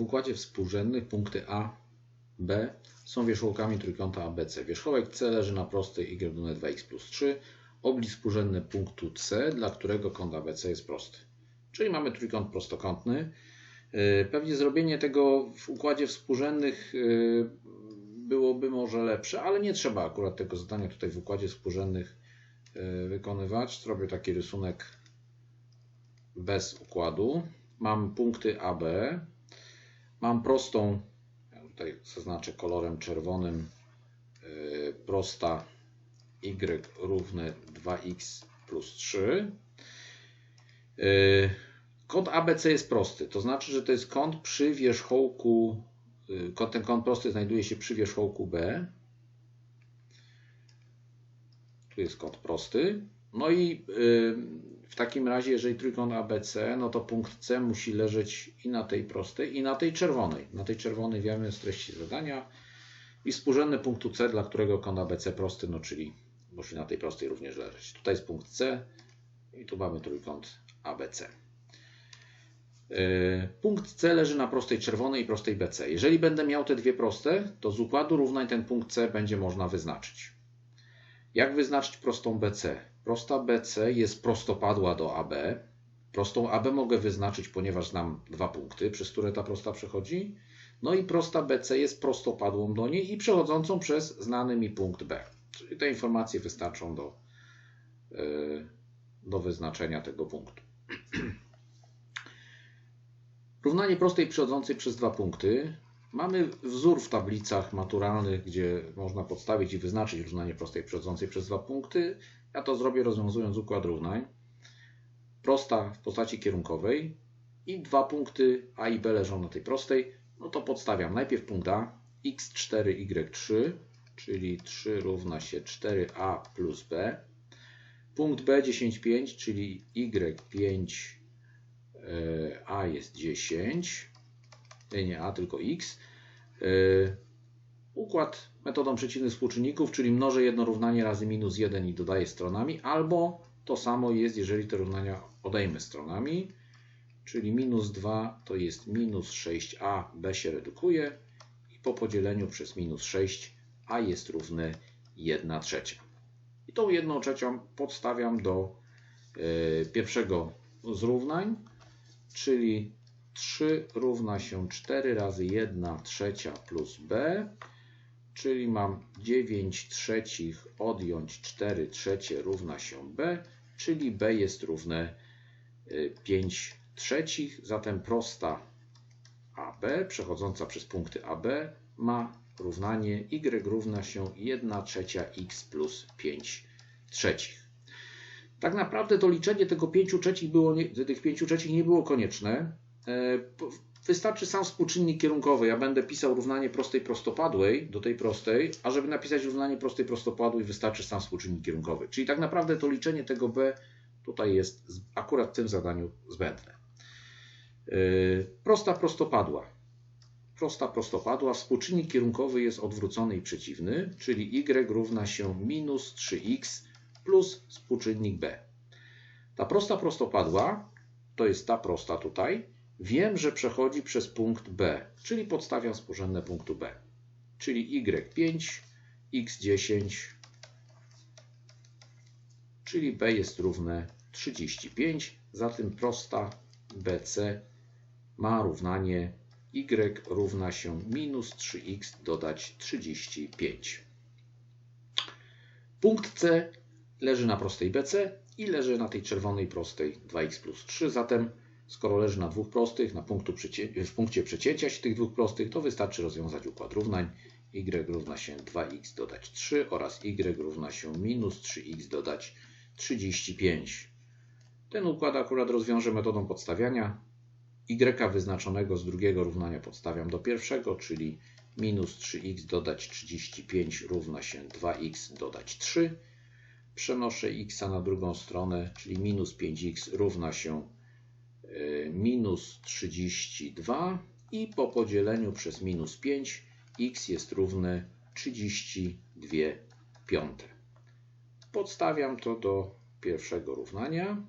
W układzie współrzędnych punkty A, B są wierzchołkami trójkąta ABC. Wierzchołek C leży na prostej y równe 2x plus 3. Oblisk współrzędny punktu C, dla którego kąt ABC jest prosty. Czyli mamy trójkąt prostokątny. Yy, Pewnie zrobienie tego w układzie współrzędnych yy, byłoby może lepsze, ale nie trzeba akurat tego zadania tutaj w układzie współrzędnych yy, wykonywać. Zrobię taki rysunek bez układu. Mam punkty AB. Mam prostą, ja tutaj zaznaczę kolorem czerwonym, yy, prosta y równe 2x plus 3. Yy, Kąt ABC jest prosty, to znaczy, że to jest kąt przy wierzchołku, yy, ten kąt prosty znajduje się przy wierzchołku B. Tu jest kąt prosty. No i yy, w takim razie, jeżeli trójkąt ABC, no to punkt C musi leżeć i na tej prostej, i na tej czerwonej. Na tej czerwonej wiemy z treści zadania. I współrzędny punktu C, dla którego kąt ABC prosty, no czyli musi na tej prostej również leżeć. Tutaj jest punkt C i tu mamy trójkąt ABC. Yy, Punkt C leży na prostej czerwonej i prostej BC. Jeżeli będę miał te dwie proste, to z układu równań ten punkt C będzie można wyznaczyć. Jak wyznaczyć prostą BC? Prosta BC jest prostopadła do AB. Prostą AB mogę wyznaczyć, ponieważ znam dwa punkty, przez które ta prosta przechodzi. No i prosta BC jest prostopadłą do niej i przechodzącą przez znany mi punkt B. Czyli te informacje wystarczą do, yy, do wyznaczenia tego punktu. Równanie prostej przechodzącej przez dwa punkty. Mamy wzór w tablicach maturalnych, gdzie można podstawić i wyznaczyć równanie prostej przechodzącej przez dwa punkty. Ja to zrobię rozwiązując układ równań. Prosta w postaci kierunkowej i dwa punkty A i B leżą na tej prostej. No to podstawiam najpierw punkt A, x4y3, czyli 3 równa się 4a plus b. Punkt B 10, 5, czyli y5 e, a jest 10, nie, a, tylko x. E, Układ metodą przeciwnych współczynników, czyli mnożę jedno równanie razy minus 1 i dodaję stronami, albo to samo jest, jeżeli te równania odejmę stronami, czyli minus 2 to jest minus 6a, b się redukuje i po podzieleniu przez minus 6 a jest równe 1 trzecia. I tą 1 trzecią podstawiam do e, pierwszego z równań, czyli 3 równa się 4 razy 1 trzecia plus b, czyli mam 9 trzecich odjąć 4 trzecie równa się b, czyli b jest równe y, 5 trzecich, zatem prosta AB przechodząca przez punkty AB ma równanie y równa się 1 trzecia x plus 5 trzecich. Tak naprawdę to liczenie tego 5 trzecich było tych 5 trzecich nie było konieczne. E, Wystarczy sam współczynnik kierunkowy. Ja będę pisał równanie prostej prostopadłej do tej prostej, a żeby napisać równanie prostej prostopadłej wystarczy sam współczynnik kierunkowy. Czyli tak naprawdę to liczenie tego b tutaj jest akurat w tym zadaniu zbędne. Yy, Prosta prostopadła. Prosta prostopadła. Współczynnik kierunkowy jest odwrócony i przeciwny, czyli y równa się minus 3x plus współczynnik b. Ta prosta prostopadła to jest ta prosta tutaj. Wiem, że przechodzi przez punkt B, czyli podstawiam współrzędne punktu B. Czyli y5, x10, czyli B jest równe 35. Zatem prosta BC ma równanie y równa się minus 3x dodać 35. Punkt C leży na prostej BC i leży na tej czerwonej prostej 2x plus 3. Zatem skoro leży na dwóch prostych, na punktu w punkcie przecięcia się tych dwóch prostych, to wystarczy rozwiązać układ równań. y równa się 2x dodać 3 oraz y równa się minus 3x dodać 35. Ten układ akurat rozwiążę metodą podstawiania. y wyznaczonego z drugiego równania podstawiam do pierwszego, czyli minus 3x dodać 35 równa się 2x dodać 3. Przenoszę x na drugą stronę, czyli minus 5x równa się minus 32 i po podzieleniu przez minus 5 x jest równe 32 piąte. Podstawiam to do pierwszego równania.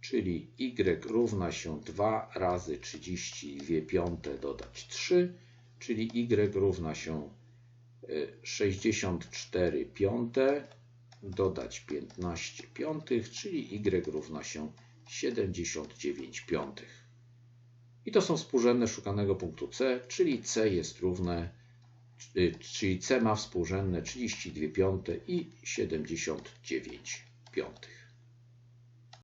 czyli y równa się 2 razy 32 piąte dodać 3, czyli y równa się y, 64 piąte dodać 15 piątych, czyli y równa się 79 piątych. I to są współrzędne szukanego punktu C, czyli C jest równe, y, czyli C ma współrzędne 32 piąte i 79 piątych.